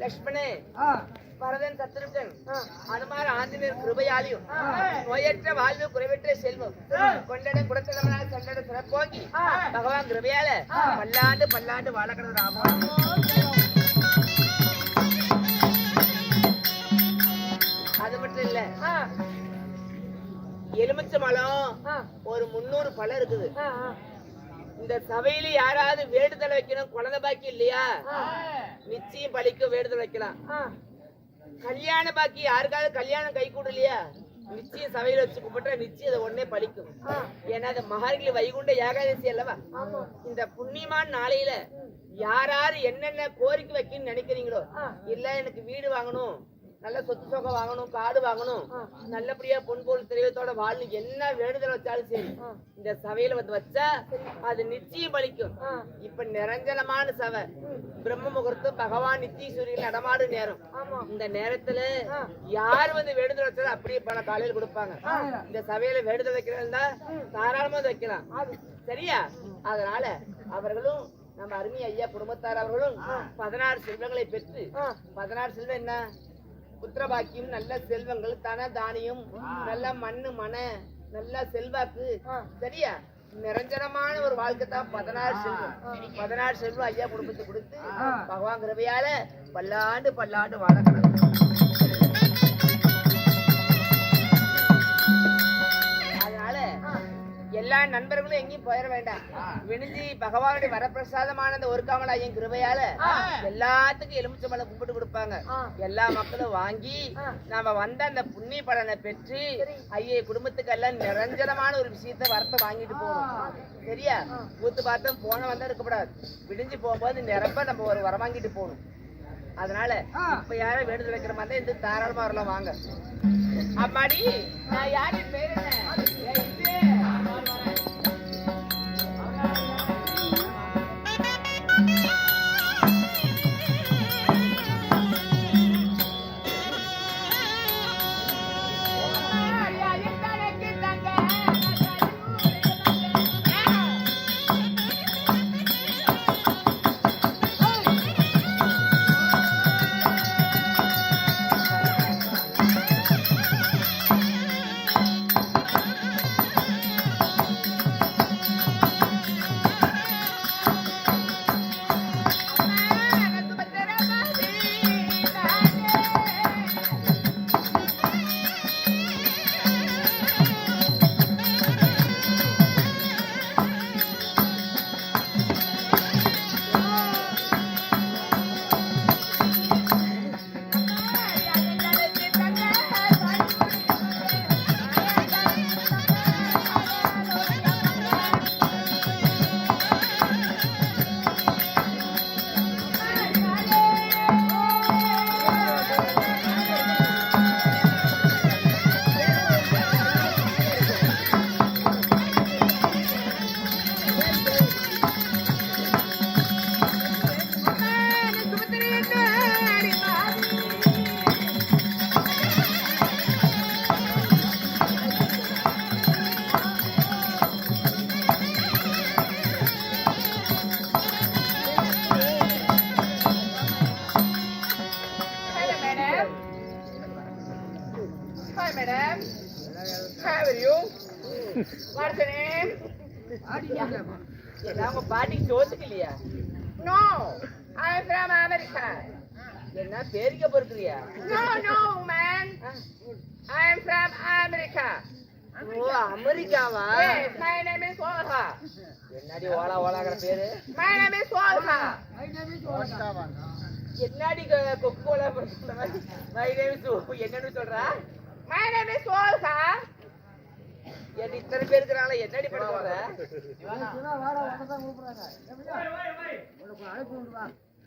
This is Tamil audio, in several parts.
லக்ஷ்மணே பரதன் சத்ருகன் அனுமார் ஆஞ்சநேயர் கிருபையாலையும் நோயற்ற வாழ்வு குறைவற்ற செல்வம் கொண்டட குடத்தடமனாக கண்டட சிறப்போங்கி பகவான் கிருபையால பல்லாண்டு பல்லாண்டு வாழக்கணும் ராமா அது மட்டும் இல்ல எலுமிச்சை மலம் ஒரு முன்னூறு பழம் இருக்குது. இந்த சபையில யாராவது வேண்டுதல் வைக்கணும் குழந்தை பாக்கி இல்லையா? நிச்சயம் பலிக்கும் வேண்டுதல் வைக்கலாம். கல்யாண பாக்கி யாருக்காவது கல்யாணம் கை கூடலையா? நிச்சயம் சபையில வச்சு கும்பிட்டா நிச்சயம் அதை உடனே பலிக்கும் ஏன்னா அது மகாரிகளி வைகுண்ட ஏகாதசி அல்லவா? இந்த புண்ணியமான நாளையில யாராரு என்னென்ன கோரிக்கை வைக்கணும்னு நினைக்கிறீங்களோ இல்ல எனக்கு வீடு வாங்கணும் நல்ல சொத்து சொகம் வாங்கணும் காடு வாங்கணும். நல்லபடியா பொன் பொருள் தெரியத்தோட வாழணும் என்ன வேண்டுதல் வச்சாலும் சரி இந்த சபையில வந்து வச்சா அது நிச்சயம் பலிக்கும். இப்ப நிரஞ்சனமான சபை. பிரம்ம முகூர்த்தம் பகவான் நித்திய நடமாடு நேரம். இந்த நேரத்துல யார் வந்து வேண்டுதல் வச்சாலும் அப்படியே பணம் காலையில கொடுப்பாங்க. இந்த சபையில வேண்டுதல் வைக்கிறதா தாராளமா வைக்கலாம். சரியா? அதனால அவர்களும் நம்ம அருமை ஐயா குடும்பத்தார் அவர்களும் பதினாறு செல்வங்களை பெற்று பதினாறு செல்வம் என்ன? புத்திரபாக்கியம் நல்ல செல்வங்கள் தன தானியம் நல்ல மண்ணு மன நல்ல செல்வாக்கு. சரியா? நிரஞ்சனமான ஒரு வாழ்க்கை தான் பதினாறு செல்வம். பதினாறு செல்வம் ஐயா குடும்பத்துக்கு கொடுத்து பகவான் கிருபையால பல்லாண்டு பல்லாண்டு வாழக்கணும் எல்லா நண்பர்களும் எங்கேயும் போயிட வேண்டாம். விணிஞ்சி பகவானுடைய வரப்பிரசாதமான அந்த ஒரு காமல ஐயன் கிருபையால எல்லாத்துக்கும் எலுமிச்சம்பழம் கும்பிட்டு கொடுப்பாங்க. எல்லா மக்களும் வாங்கி நாம வந்த அந்த புண்ணிய பலனை பெற்று ஐய குடும்பத்துக்கு எல்லாம் நிரஞ்சனமான ஒரு விஷயத்த வரத்தை வாங்கிட்டு போகணும். சரியா? ஊத்து பார்த்தோம் போன வந்தா இருக்கக்கூடாது. விடிஞ்சு போகும்போது நிரம்ப நம்ம ஒரு வரம் வாங்கிட்டு போகணும். அதனால இப்ப யாரும் வேண்டுதல் வைக்கிற மாதிரி இந்த தாராளமா வரலாம் வாங்க. அம்மாடி நான் யாரு பேர் என்ன? என்ன பேரிக்க பொறுக்கிறியா No, no, man. I'm from America. O அமெரிக்காவா? My name is Olha. என்னடி ஓலா ஓலாங்கிற பேரு? My name is Olha. என்னடி கொக்கு கோலா பண்ற மாதிரி? மை நேம் இஸ் என்னன்னு சொல்றா? மை நேம் இஸ் ஓல்கா என்ன இத்தனை பேர் இருக்கிறாங்களா? என்னடி பண்ண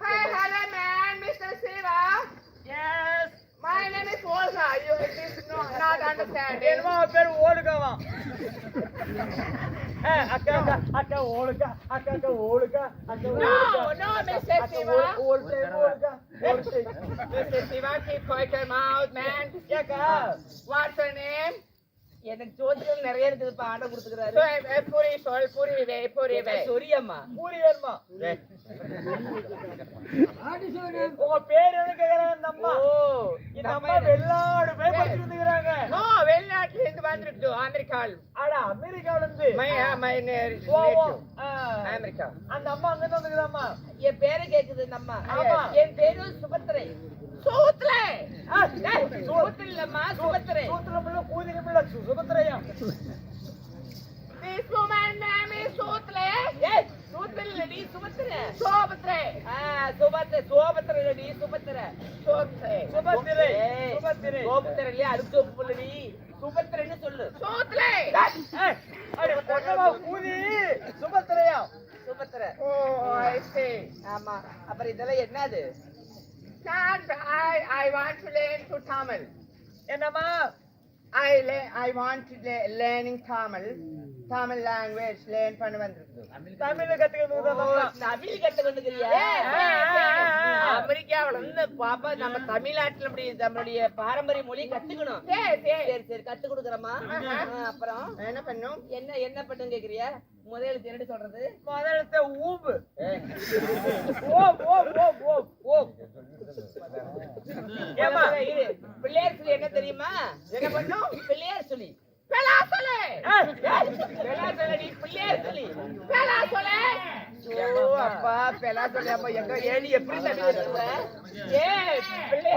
Hi, hello, man, Mr. Siva. Yes. My name is Olga. You did not, not understand. ಏನೋ ಪೇರು ಓಲ್ಗವ ಏ ಅಕ್ಕ Akka, ಅಕ್ಕ ಓಲ್ಗ Akka, ಅಕ್ಕ ಓಲ್ಗ ಅಕ್ಕ No, no, Mr. Siva. ಓಲ್ಗ ಓಲ್ಗ Mr. Siva, keep quiet your mouth, man. Yeah, girl. What's her name? எனக்கு ஜோதிடம் நிறைய இருக்குதுப்பா ஆர்டர் கொடுத்துக்கிறாரு எப்படி சொல் புரியவே புரியவே சொரியம்மா பூரியம்மா உங்க பேர் என்ன கேக்குறாங்க இந்த அம்மா ஓ இந்த அம்மா வெளிநாடு போய் படிச்சுட்டு வந்துக்கிறாங்க நோ வெளிநாட்டுல இருந்து வந்திருக்கு அமெரிக்காவில் ஆட அமெரிக்காவுல இருந்து ஓ, ஓ. அமெரிக்கா அந்த அம்மா அங்க இருந்து வந்துக்கிறாம்மா என் பேரை கேக்குது இந்த அம்மா. என் பேரு சுபத்திரை சூத்லே சூத்திர இல்லம்மா சுபத்திரை சூத்திரம் பிள்ளை கூதிரி பிள்ளை சு- சுபத்திரையா This woman name is சூத்லே ஏய் சூத்திர இல்லடி சுபத்திரை. சுபத்திரை சோபத்திரை இல்லடி சுபத்திரை சோத்ரே சுபத்திரை. ஏய், சுபத்திரை. சோபத்திரை இல்லையா? அதுக்கு சுபத்திரைன்னு சொல்லு. சூத்லே ஏய், அட பொன்னம்மா கூதி சுபத்திரையா சுபத்திரை ஓ ஐ ஆமா. அப்புறம் இதெல்லாம் என்னது? நான் want to learn to Tamil. என்னம்மா? I le I want to le learning Tamil Tamil language learn பண்ண வந்திருக்கு தமிழ்ல கத்துக்கிறது தமிழ் கத்துக்கொண்டுக்கிறியா. அமெரிக்காவுல இருந்து பாப்பா நம்ம தமிழ்நாட்டுல நம்மளுடைய பாரம்பரிய மொழி கத்துக்கணும். சரி சரி சரி கத்து கொடுக்குறமா அப்புறம்? என்ன பண்ணும்? என்ன என்ன பண்ணுங்க கேக்குறியா? முதல்ல திருடி சொல்றது? முதலத்தை ஊம்பு ஓம் ஓம் ஓம் ஓம் ஓம் ஏம்மா? இரு, பிள்ளையார் சொல்லி என்ன தெரியுமா? என்ன பண்ணும் பிள்ளையார் சொல்லி. அப்பா பெலா சொல்லி. அப்பா எங்க ஏடி எப்படி தண்ணி ஏ பிள்ளை.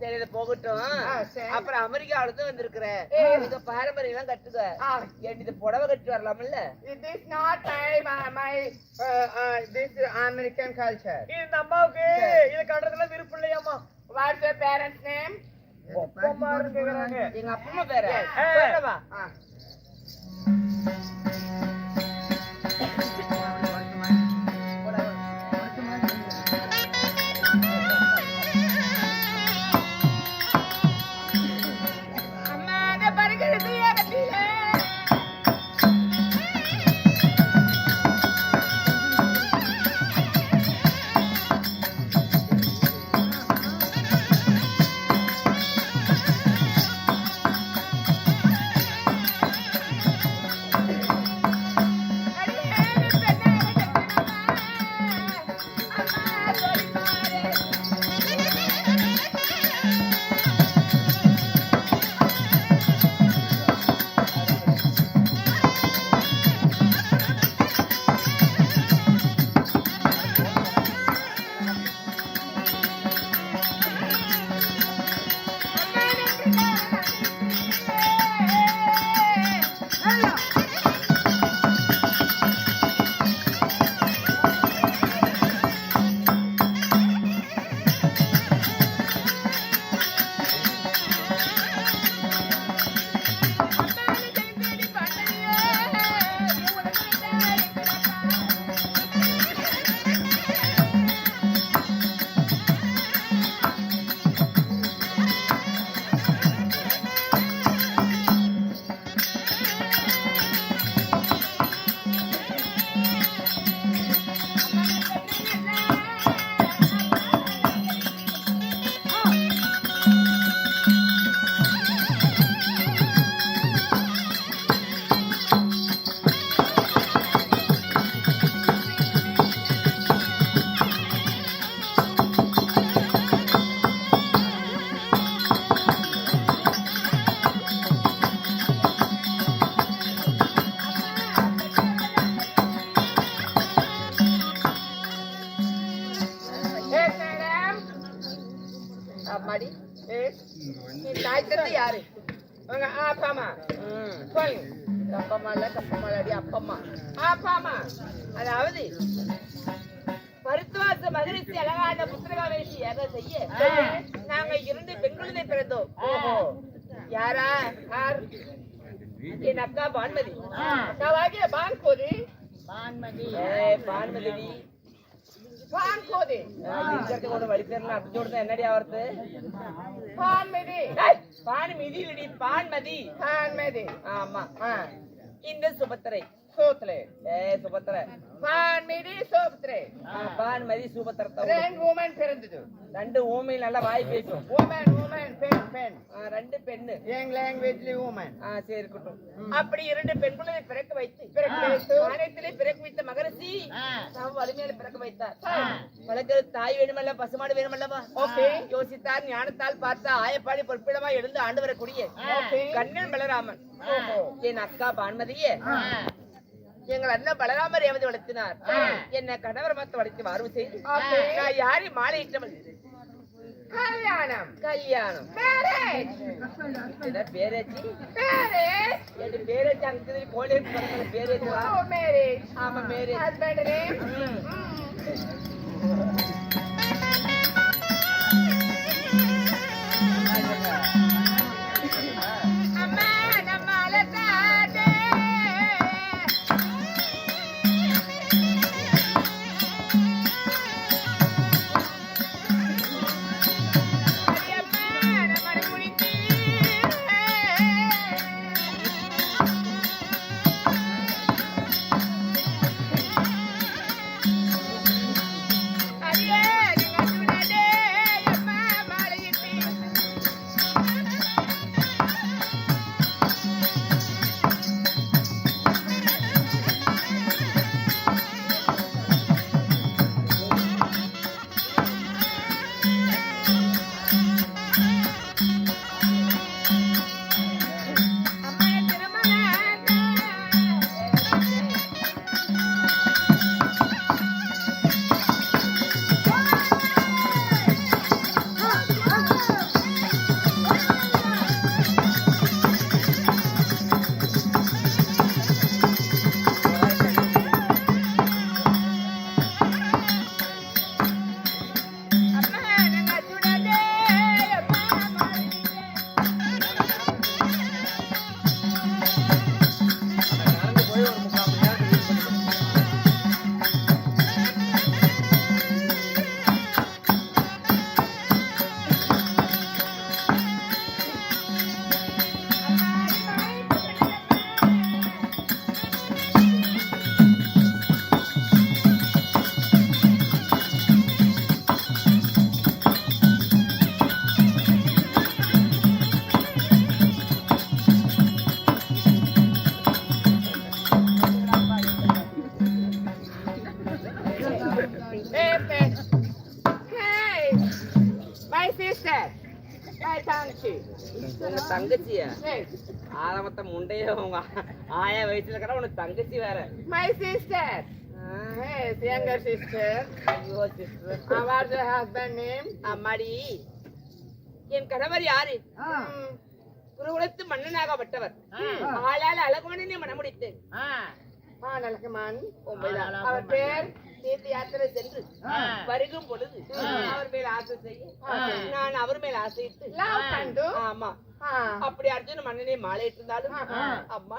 சரி இது போகட்டும். அப்புறம் அமெரிக்காவில இருந்து வந்திருக்கிற இங்க பாரம்பரியம் எல்லாம் கட்டுக்க ஆ. ஏன் இது புடவை கட்டி வரலாம்ல my, my uh, uh, this is American culture. இது இந்த அம்மாவுக்கு. இது கட்டுறதுல விருப்பம் parents' name? ஒப்பமா இருக்கிறாங்க. எங்க அப்பா? பேர? அப்பம்மா இல்ல கப்பம்மா இல்லடி அப்பம்மா அப்பா அம்மா. அதாவது மருத்துவாச மகரிஷி அழகான புத்திரகாவேசி யாரா செய்ய. நாங்க இரண்டு பெண் குழந்தை பிறந்தோம். யாரா? யார்? என் அக்கா பான்மதி. அக்காவாகிய பான்கோதி. ஏய் பான்மதி பான்கோதி. கூட வழி தெரியல அப்படி சொல்றது என்னடி ஆவறது பான்மதி. பான்மதி பான்மதி. பான்மதி. ஆமா ஆ. இந்த சுபத்திரை. சோத்லே ஏய் சுபத்திர. பான்மிடி சோத்ரே பான்மதி சுபத்திரத்தை ரெண்டு உமன் பிறந்தது. ரெண்டு ஊமையில் நல்லா வாய் பேசும் உமன் பெண். ரெண்டு பெண்ணு. எங் லாங்குவேஜ்ல உமன் ஆ சரி இருக்கட்டும். அப்படி இரண்டு பெண் பிறக்க வைத்து பிறக்க வைத்து. பிறக்க வைத்த மகரிஷி தாம் வலிமையில பிறக்க வைத்தார். வழக்கு தாய் வேணுமல்ல பசுமாடு வேணுமல்லவா? ஓகே. யோசித்தார் ஞானத்தால் பார்த்த ஆயப்பாடி பொற்பிடமா எழுந்து ஆண்டு வரக்கூடிய. கண்ணன் பலராமன். என் அக்கா பான்மதியே எங்கள் அண்ணன் பலராமர் எவது வளர்த்தினார். என்ன கணவர் மத்த வளர்த்து வார்வு செய்து. நான் யாரையும் மாலையிட்டவள் கல்யாணம். கல்யாணம். மேரேஜ் என்ன பேரேச்சி? மேரேஜ் என் பேரேச்சி? அங்க கோழி பேரேச்சி வா. ஓ மேரேஜ் ஆமா marriage husband name Hey, Hey, my sister. My tangchi. உங்க தங்கச்சியா Hey, ஆரம்பத்த முண்டைய உங்க ஆயா வயசுல இருக்கிற உனக்கு தங்கச்சி வேற my sister. Yes, younger sister. ஐயோ sister Uh, what's your husband name? அம்மாடி என் கணவர் யாரு. குருகுலத்து மன்னனாகப்பட்டவர். ஆளால் அழகுமணனே மனமுடித்தேன். ஒன்பதாம். Our பேர் தீர்த்த யாத்திரை சென்று வருகும் பொழுது அவர் மேல் ஆசை செய்ய நான் அவர் மேல் ஆசையிட்டு. ஆமா. அப்படி அர்ஜுன மன்னனே மாலையிட்டு இருந்தாலும் அம்மா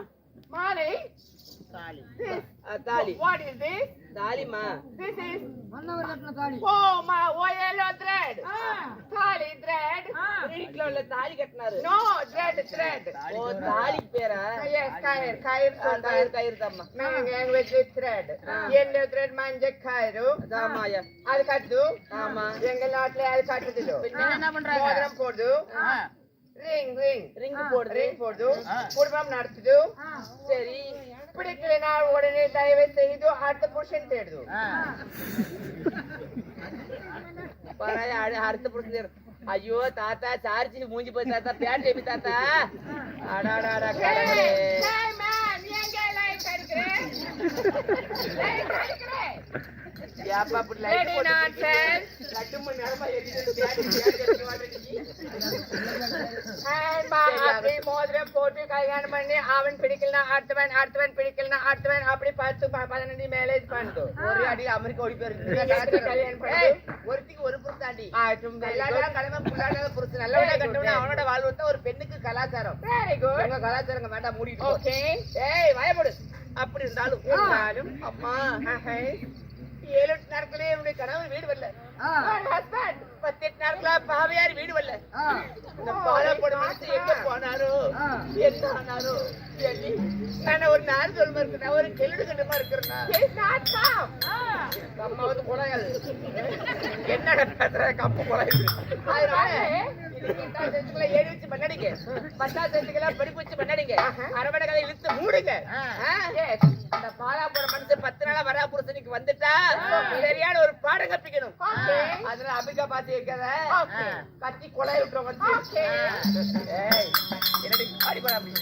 Mali. This. அஹ், தாலி What is this? தாலிமா This is. Oh, my oh, yellow thread. Thali thread. வீட்டுல உள்ள தாலி கட்டினாரு No, thread, thread. ஓ தாலி பேரா kair, ஆ, so கயிறு கயிறு தம்மா Main language is thread. Yellow thread manje kairu. ஆமாயா அது கட்டு ஆமா எங்க நாட்டுல அது மோதிரம் போடுது ரிங் ரிங் ரிங் போடுது ரிங் போடுது குடும்பம் நடத்துது சரி பிடிக்கலனா உடனே தயவு செய்து அடுத்த புருஷன் தேடுது பரவாயில்ல, அடு- அடுத்த புடிச்சு ஐயோ தாத்தா சார்ஜி மூஞ்சி போய் தாத்தா பேண்ட் எப்படி தாத்தா அடாடாடா கடவுளே Hey man, ஏப்பா இப்படி போட்டு நேரமா அப்படி மோதிரம் போட்டு கல்யாணம் பண்ணி அவன் பிடிக்கலனா அடுத்தவன் அடுத்தவன் பிடிக்கலனா அடுத்தவன் அப்படி பத்து பதினஞ்சு பண்ணுது ஒரு அடி அமெரிக்கா ஓடி போயிருக்கு கல்யாணம் பண்ணி? ஒருத்திக்கு ஒரு ஆட்டும் எல்லாரும் கிழமை புள்ளாடாத புருஷன். நல்லவனா கட்டவனா அவனோட வாழ்வு தான் ஒரு பெண்ணுக்கு கலாச்சாரம். வெரி குட் கலாச்சாரம் வேண்டாம் மூடிட்டு போ. ஓகே ஏய் வாயப்படு. அப்படி இருந்தாலும் இருந்தாலும் அம்மா. ஏழு எட்டு நாட்களே என்னுடைய கணவர் வீடு வரல. ஹஸ்பண்ட் பத்து பத்தெட்டு நாட்களா பாவையார் வீடு வரல. இந்த பாலப்பட மனசு எங்க போனாரோ. என்ன ஆனாரோ. நான் ஒரு நாள் சொல்மா இருக்கிறேன் ஒரு கெல்லுடு கண்டமா இருக்கிறேன் அம்மா வந்து குழாயாது கப்பு அதனால ஏழு வச்சு பண்ணாடிங்க பத்தாம் செஞ்சுக்கெல்லாம் படிப்பு வச்சு பண்ணாடிங்க அரவணை கதை இழுத்து மூடுங்க? அந்த பாலாபுர மனுஷன் பத்து நாளா வரா புருஷனுக்கு வந்துட்டா சரியான ஒரு பாடம் கற்பிக்கணும். அதனால அம்பிகா பாத்து வைக்காத கத்தி கொலை விட்டுற வந்து. என்னடி ஆடி போடா அப்படி.